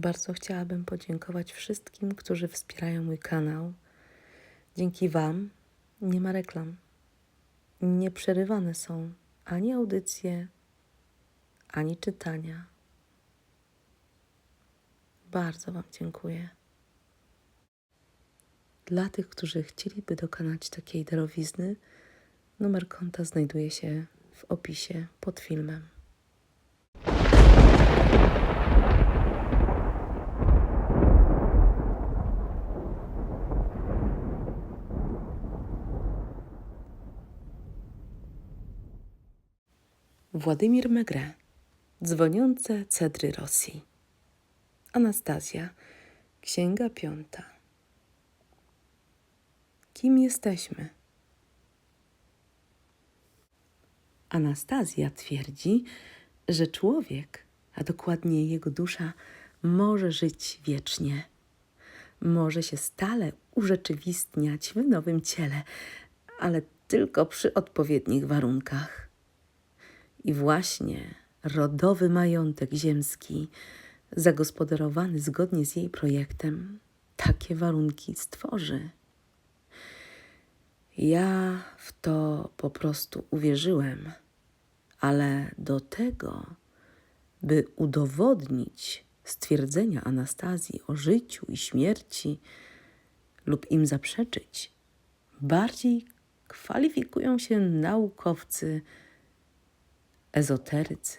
Bardzo chciałabym podziękować wszystkim, którzy wspierają mój kanał. Dzięki Wam nie ma reklam. Nie przerywane są ani audycje, ani czytania. Bardzo Wam dziękuję. Dla tych, którzy chcieliby dokonać takiej darowizny, numer konta znajduje się w opisie pod filmem. Władimir Megre, dzwoniące cedry Rosji. Anastazja, księga piąta. Kim jesteśmy? Anastazja twierdzi, że człowiek, a dokładnie jego dusza, może żyć wiecznie. Może się stale urzeczywistniać w nowym ciele, ale tylko przy odpowiednich warunkach. I właśnie rodowy majątek ziemski, zagospodarowany zgodnie z jej projektem, takie warunki stworzy. Ja w to po prostu uwierzyłem, ale do tego, by udowodnić stwierdzenia Anastazji o życiu i śmierci lub im zaprzeczyć, bardziej kwalifikują się naukowcy, ezoterycy.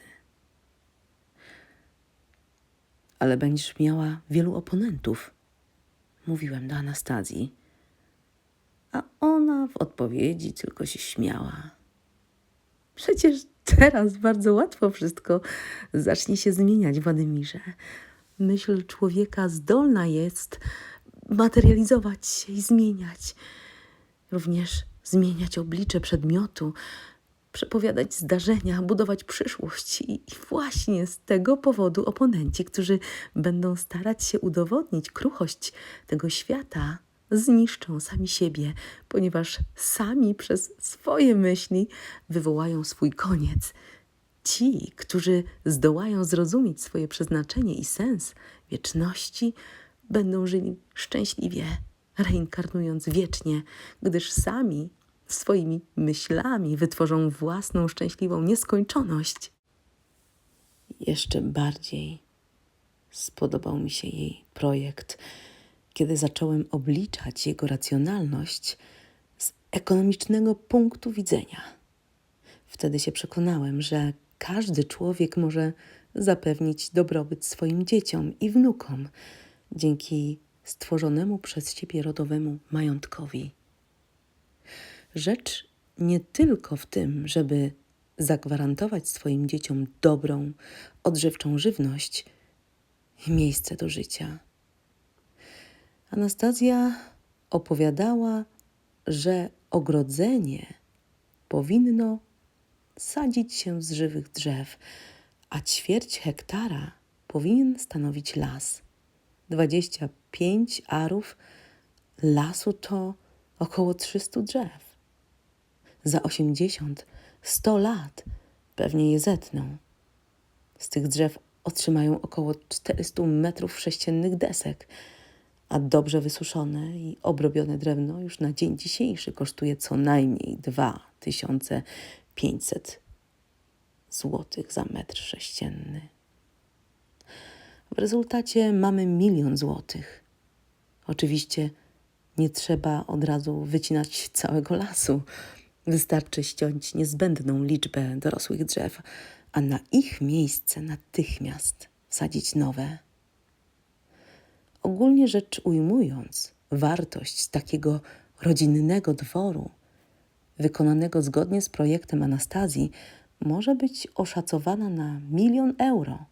Ale będziesz miała wielu oponentów, mówiłem do Anastazji. A ona w odpowiedzi tylko się śmiała. Przecież teraz bardzo łatwo wszystko zacznie się zmieniać, Władymirze. Myśl człowieka zdolna jest materializować się i zmieniać. Również zmieniać oblicze przedmiotu, przepowiadać zdarzenia, budować przyszłość. I właśnie z tego powodu oponenci, którzy będą starać się udowodnić kruchość tego świata, zniszczą sami siebie, ponieważ sami przez swoje myśli wywołają swój koniec. Ci, którzy zdołają zrozumieć swoje przeznaczenie i sens wieczności, będą żyli szczęśliwie, reinkarnując wiecznie, gdyż sami swoimi myślami wytworzą własną szczęśliwą nieskończoność. Jeszcze bardziej spodobał mi się jej projekt, kiedy zacząłem obliczać jego racjonalność z ekonomicznego punktu widzenia. Wtedy się przekonałem, że każdy człowiek może zapewnić dobrobyt swoim dzieciom i wnukom dzięki stworzonemu przez siebie rodowemu majątkowi. Rzecz nie tylko w tym, żeby zagwarantować swoim dzieciom dobrą, odżywczą żywność i miejsce do życia. Anastazja opowiadała, że ogrodzenie powinno sadzić się z żywych drzew, a ćwierć hektara powinien stanowić las. 25 arów lasu to około 300 drzew za 80, 100 lat pewnie je zetną. Z tych drzew otrzymają około 400 metrów sześciennych desek, a dobrze wysuszone i obrobione drewno już na dzień dzisiejszy kosztuje co najmniej 2500 złotych za metr sześcienny. W rezultacie mamy milion złotych. Oczywiście nie trzeba od razu wycinać całego lasu. Wystarczy ściąć niezbędną liczbę dorosłych drzew, a na ich miejsce natychmiast wsadzić nowe. Ogólnie rzecz ujmując, wartość takiego rodzinnego dworu, wykonanego zgodnie z projektem Anastazji, może być oszacowana na milion euro,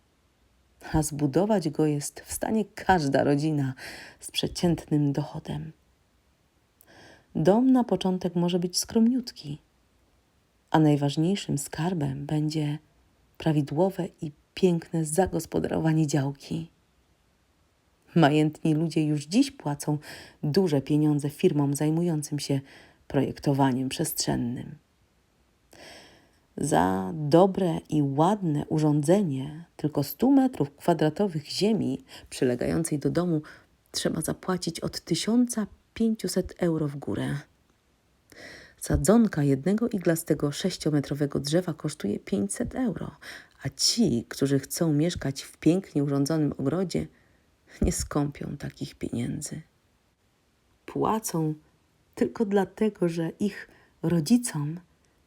a zbudować go jest w stanie każda rodzina z przeciętnym dochodem. Dom na początek może być skromniutki, a najważniejszym skarbem będzie prawidłowe i piękne zagospodarowanie działki. Majętni ludzie już dziś płacą duże pieniądze firmom zajmującym się projektowaniem przestrzennym. Za dobre i ładne urządzenie tylko 100 metrów kwadratowych ziemi przylegającej do domu trzeba zapłacić od 1500 euro w górę. Sadzonka jednego iglastego sześciometrowego drzewa kosztuje 500 euro, a ci, którzy chcą mieszkać w pięknie urządzonym ogrodzie, nie skąpią takich pieniędzy. Płacą tylko dlatego, że ich rodzicom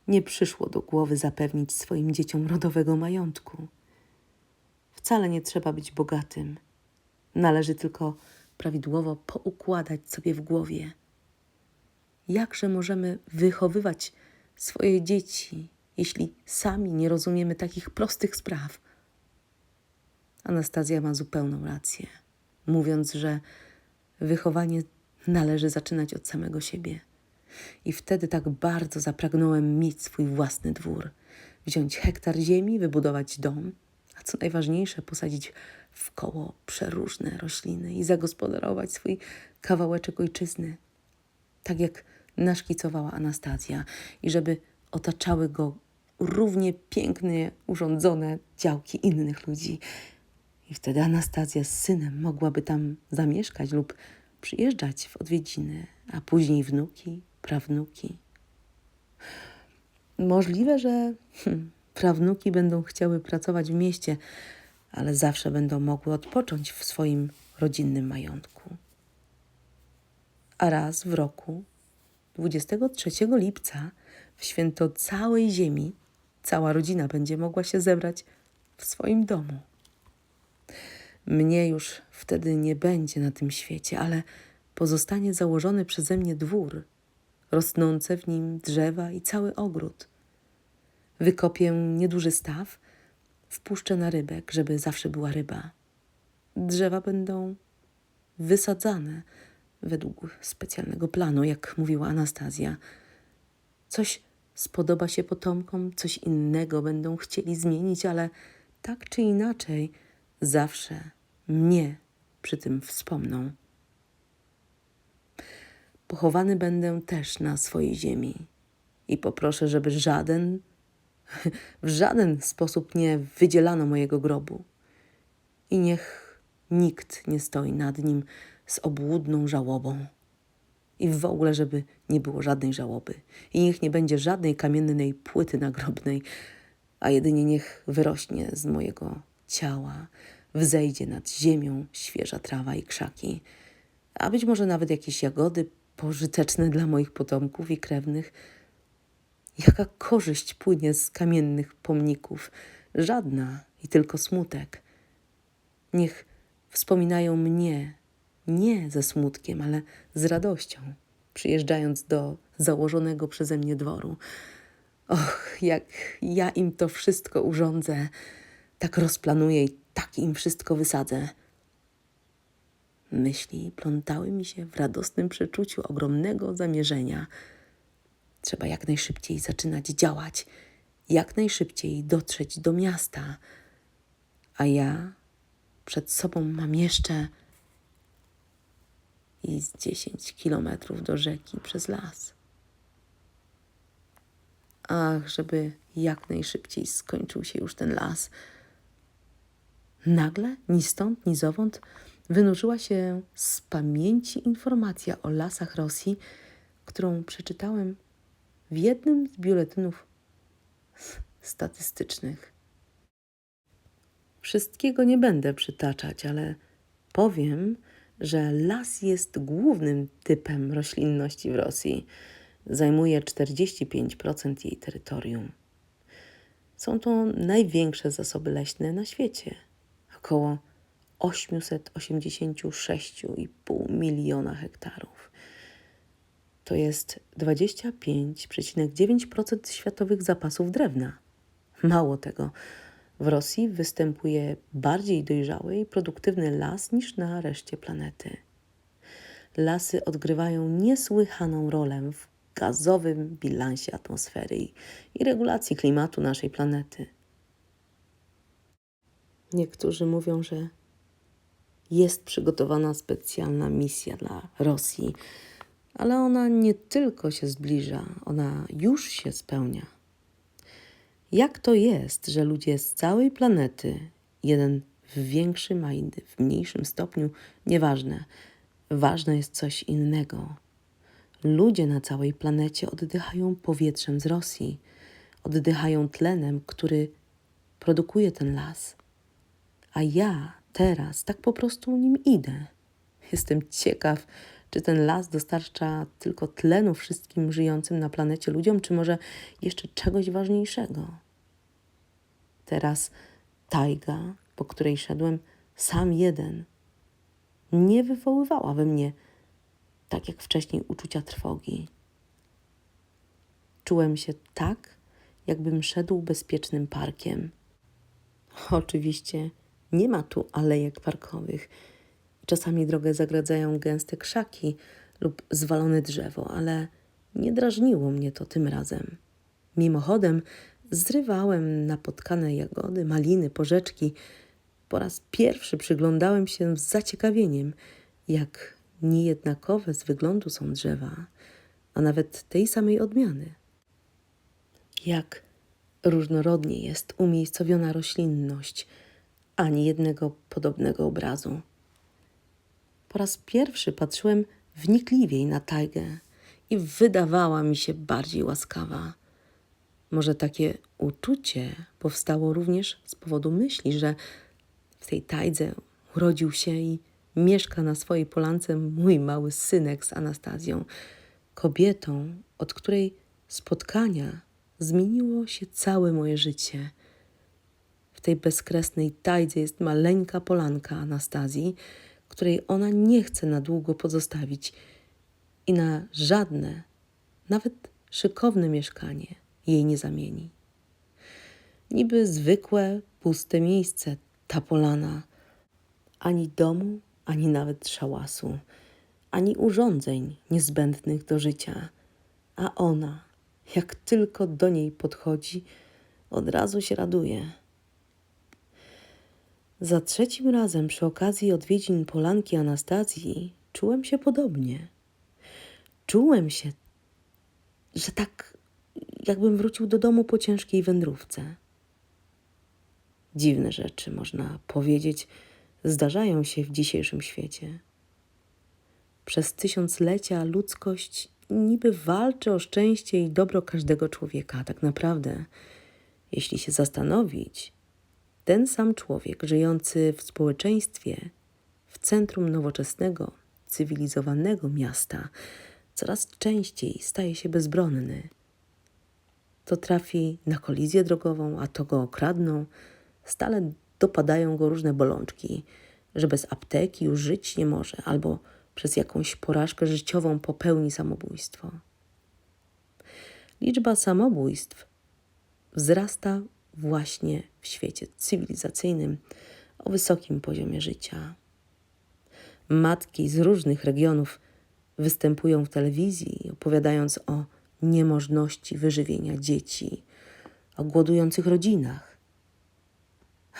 nie przyszło do głowy zapewnić swoim dzieciom rodowego majątku. Wcale nie trzeba być bogatym. Należy tylko prawidłowo poukładać sobie w głowie. Jakże możemy wychowywać swoje dzieci, jeśli sami nie rozumiemy takich prostych spraw? Anastazja ma zupełną rację, mówiąc, że wychowanie należy zaczynać od samego siebie. I wtedy tak bardzo zapragnąłem mieć swój własny dwór, wziąć hektar ziemi, wybudować dom, co najważniejsze, posadzić w koło przeróżne rośliny i zagospodarować swój kawałeczek ojczyzny, tak jak naszkicowała Anastazja, i żeby otaczały go równie pięknie urządzone działki innych ludzi. I wtedy Anastazja z synem mogłaby tam zamieszkać lub przyjeżdżać w odwiedziny, a później wnuki, prawnuki. Możliwe, że hm, prawnuki będą chciały pracować w mieście, ale zawsze będą mogły odpocząć w swoim rodzinnym majątku. A raz w roku, 23 lipca, w święto całej ziemi, cała rodzina będzie mogła się zebrać w swoim domu. Mnie już wtedy nie będzie na tym świecie, ale pozostanie założony przeze mnie dwór, rosnące w nim drzewa i cały ogród. Wykopię nieduży staw, wpuszczę na rybek, żeby zawsze była ryba. Drzewa będą wysadzane według specjalnego planu, jak mówiła Anastazja. Coś spodoba się potomkom, coś innego będą chcieli zmienić, ale tak czy inaczej zawsze mnie przy tym wspomną. Pochowany będę też na swojej ziemi i poproszę, żeby żaden, w żaden sposób nie wydzielano mojego grobu. I niech nikt nie stoi nad nim z obłudną żałobą. I w ogóle, żeby nie było żadnej żałoby. I niech nie będzie żadnej kamiennej płyty nagrobnej, a jedynie niech wyrośnie z mojego ciała, wzejdzie nad ziemią świeża trawa i krzaki, a być może nawet jakieś jagody pożyteczne dla moich potomków i krewnych. Jaka korzyść płynie z kamiennych pomników? Żadna i tylko smutek. Niech wspominają mnie nie ze smutkiem, ale z radością, przyjeżdżając do założonego przeze mnie dworu. Och, jak ja im to wszystko urządzę, tak rozplanuję i tak im wszystko wysadzę. Myśli plątały mi się w radosnym przeczuciu ogromnego zamierzenia. Trzeba jak najszybciej zaczynać działać, jak najszybciej dotrzeć do miasta. A ja przed sobą mam jeszcze i z dziesięć kilometrów do rzeki przez las. Ach, żeby jak najszybciej skończył się już ten las. Nagle, ni stąd, ni zowąd, wynurzyła się z pamięci informacja o lasach Rosji, którą przeczytałem w jednym z biuletynów statystycznych. Wszystkiego nie będę przytaczać, ale powiem, że las jest głównym typem roślinności w Rosji. Zajmuje 45% jej terytorium. Są to największe zasoby leśne na świecie. Około 886,5 miliona hektarów. To jest 25,9% światowych zapasów drewna. Mało tego, w Rosji występuje bardziej dojrzały i produktywny las niż na reszcie planety. Lasy odgrywają niesłychaną rolę w gazowym bilansie atmosfery i regulacji klimatu naszej planety. Niektórzy mówią, że jest przygotowana specjalna misja dla Rosji, ale ona nie tylko się zbliża, ona już się spełnia. Jak to jest, że ludzie z całej planety, jeden w większym, a inny w mniejszym stopniu, nieważne, ważne jest coś innego. Ludzie na całej planecie oddychają powietrzem z Rosji, oddychają tlenem, który produkuje ten las. A ja teraz tak po prostu nim idę. Jestem ciekaw, czy ten las dostarcza tylko tlenu wszystkim żyjącym na planecie ludziom, czy może jeszcze czegoś ważniejszego. Teraz tajga, po której szedłem sam jeden, nie wywoływała we mnie, tak jak wcześniej, uczucia trwogi. Czułem się tak, jakbym szedł bezpiecznym parkiem. Oczywiście nie ma tu alejek parkowych. Czasami drogę zagradzają gęste krzaki lub zwalone drzewo, ale nie drażniło mnie to tym razem. Mimochodem zrywałem napotkane jagody, maliny, porzeczki. Po raz pierwszy przyglądałem się z zaciekawieniem, jak niejednakowe z wyglądu są drzewa, a nawet tej samej odmiany. Jak różnorodnie jest umiejscowiona roślinność, ani jednego podobnego obrazu. Po raz pierwszy patrzyłem wnikliwiej na tajgę i wydawała mi się bardziej łaskawa. Może takie uczucie powstało również z powodu myśli, że w tej tajdze urodził się i mieszka na swojej polance mój mały synek z Anastazją, kobietą, od której spotkania zmieniło się całe moje życie. W tej bezkresnej tajdze jest maleńka polanka Anastazji, której ona nie chce na długo pozostawić i na żadne, nawet szykowne mieszkanie jej nie zamieni. Niby zwykłe, puste miejsce, ta polana, ani domu, ani nawet szałasu, ani urządzeń niezbędnych do życia, a ona, jak tylko do niej podchodzi, od razu się raduje. Za trzecim razem przy okazji odwiedzin Polanki Anastazji czułem się podobnie. Czułem się, że tak jakbym wrócił do domu po ciężkiej wędrówce. Dziwne rzeczy, można powiedzieć, zdarzają się w dzisiejszym świecie. Przez tysiąclecia ludzkość niby walczy o szczęście i dobro każdego człowieka, tak naprawdę, jeśli się zastanowić, ten sam człowiek żyjący w społeczeństwie, w centrum nowoczesnego, cywilizowanego miasta, coraz częściej staje się bezbronny. To trafi na kolizję drogową, a to go okradną, stale dopadają go różne bolączki, że bez apteki już żyć nie może, albo przez jakąś porażkę życiową popełni samobójstwo. Liczba samobójstw wzrasta właśnie w świecie cywilizacyjnym o wysokim poziomie życia. Matki z różnych regionów występują w telewizji, opowiadając o niemożności wyżywienia dzieci, o głodujących rodzinach.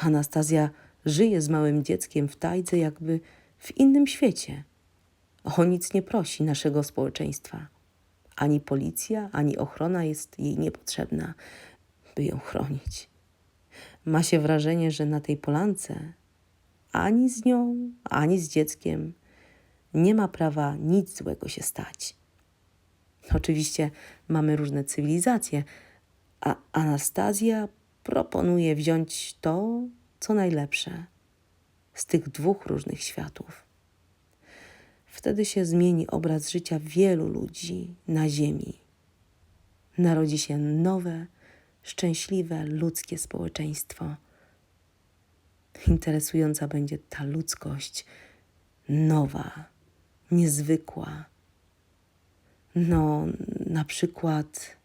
Anastazja żyje z małym dzieckiem w tajdze, jakby w innym świecie. O nic nie prosi naszego społeczeństwa. Ani policja, ani ochrona jest jej niepotrzebna, by ją chronić. Ma się wrażenie, że na tej polance ani z nią, ani z dzieckiem nie ma prawa nic złego się stać. Oczywiście mamy różne cywilizacje, a Anastazja proponuje wziąć to, co najlepsze z tych dwóch różnych światów. Wtedy się zmieni obraz życia wielu ludzi na Ziemi. Narodzi się nowe, szczęśliwe ludzkie społeczeństwo. Interesująca będzie ta ludzkość, nowa, niezwykła. No, na przykład